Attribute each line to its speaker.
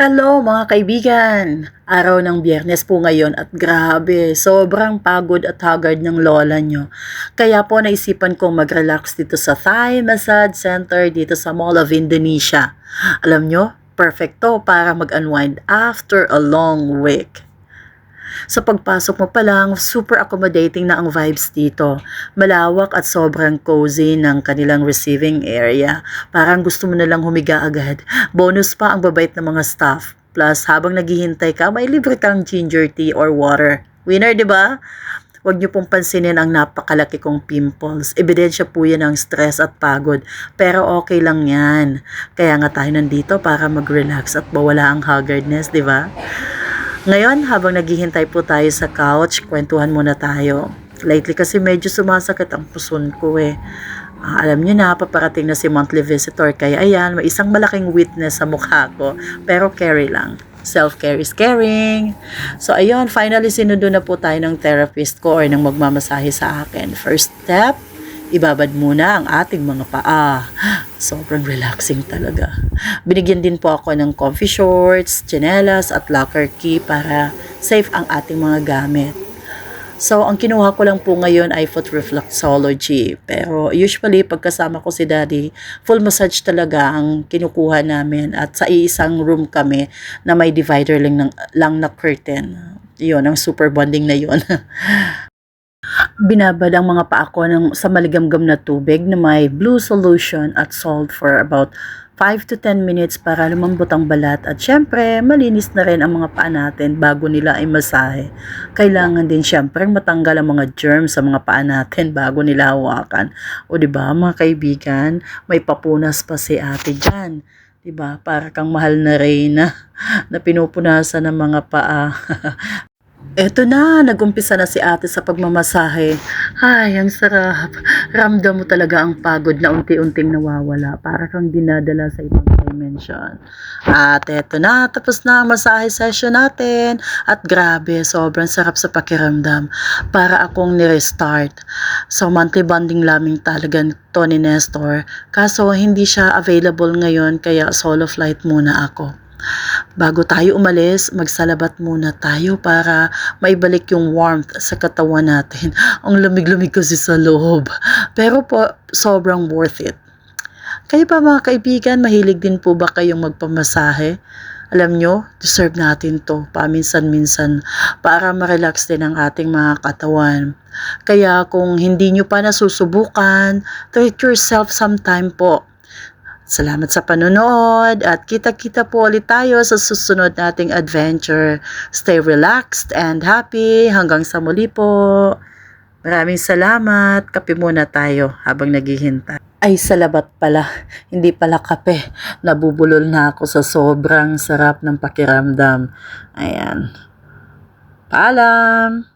Speaker 1: Hello mga kaibigan! Araw ng biyernes po ngayon at grabe, sobrang pagod at haggard ng lola nyo. Kaya po naisipan kong mag-relax dito sa Thai Massage Center dito sa Mall of Indonesia. Alam nyo, perfecto para mag-unwind after a long week. Sa pagpasok mo pa lang, super accommodating na ang vibes dito. Malawak at sobrang cozy ng kanilang receiving area. Parang gusto mo na lang humiga agad. Bonus pa ang babait ng mga staff. Plus, habang naghihintay ka, may libre kang ginger tea or water. Winner, di ba? Huwag niyo pong pansinin ang napakalaki kong pimples. Ebidensya po yan ng stress at pagod. Pero okay lang yan. Kaya nga tayo nandito para mag-relax at mawala ang haggardness, di ba? Ngayon, habang naghihintay po tayo sa couch, kwentuhan muna tayo. Lately kasi medyo sumasakit ang puson ko eh. Ah, alam niyo na, paparating na si monthly visitor. Kaya ayan, may isang malaking witness sa mukha ko. Pero carry lang. Self-care is caring. So ayun, finally sinundo na po tayo ng therapist ko or ng magmamasahe sa akin. First step, ibabad muna ang ating mga paa. Sobrang relaxing talaga. Binigyan din po ako ng comfy shorts, tsinelas at locker key para safe ang ating mga gamit. So, ang kinuha ko lang po ngayon ay foot reflexology. Pero usually, pagkasama ko si daddy, full massage talaga ang kinukuha namin. At sa iisang room kami na may divider lang, ng, lang na curtain. Yun, ang super bonding na yun. Binabad ang mga paa ko ng, sa maligamgam na tubig na may blue solution at salt for about 5 to 10 minutes para lumambot ang balat at syempre malinis na rin ang mga paa natin bago nila ay masahe. Kailangan din syempre matanggal ang mga germs sa mga paa natin bago nila hawakan. O di ba mga kaibigan, may papunas pa si ate dyan. 'Di ba? Para kang mahal na reyna na pinupunasan ng mga paa. Eto na, nagumpisa na si ate sa pagmamasahe. Ay, ang sarap. Ramdam mo talaga ang pagod na unti-unting nawawala. Para kang dinadala sa ibang dimension. At eto na, tapos na ang masahe session natin. At grabe, sobrang sarap sa pakiramdam. Para akong ni-restart. So, monthly bonding lamang talaga to ni Nestor. Kaso, hindi siya available ngayon, kaya solo flight muna ako. Bago tayo umalis, magsalabat muna tayo para maibalik yung warmth sa katawan natin. Ang lamig-lamig kasi sa loob. Pero po, sobrang worth it. Kayo pa mga kaibigan, mahilig din po ba kayong magpamasahe? Alam nyo, deserve natin to paminsan-minsan para ma-relax din ang ating mga katawan. Kaya kung hindi nyo pa nasusubukan, treat yourself sometime po. Salamat sa panonood at kita-kita po ulit tayo sa susunod nating adventure. Stay relaxed and happy. Hanggang sa muli po. Maraming salamat. Kape muna tayo habang naghihintay. Ay, salabat pala. Hindi pala kape. Nabubulol na ako sa sobrang sarap ng pakiramdam. Ayan. Paalam!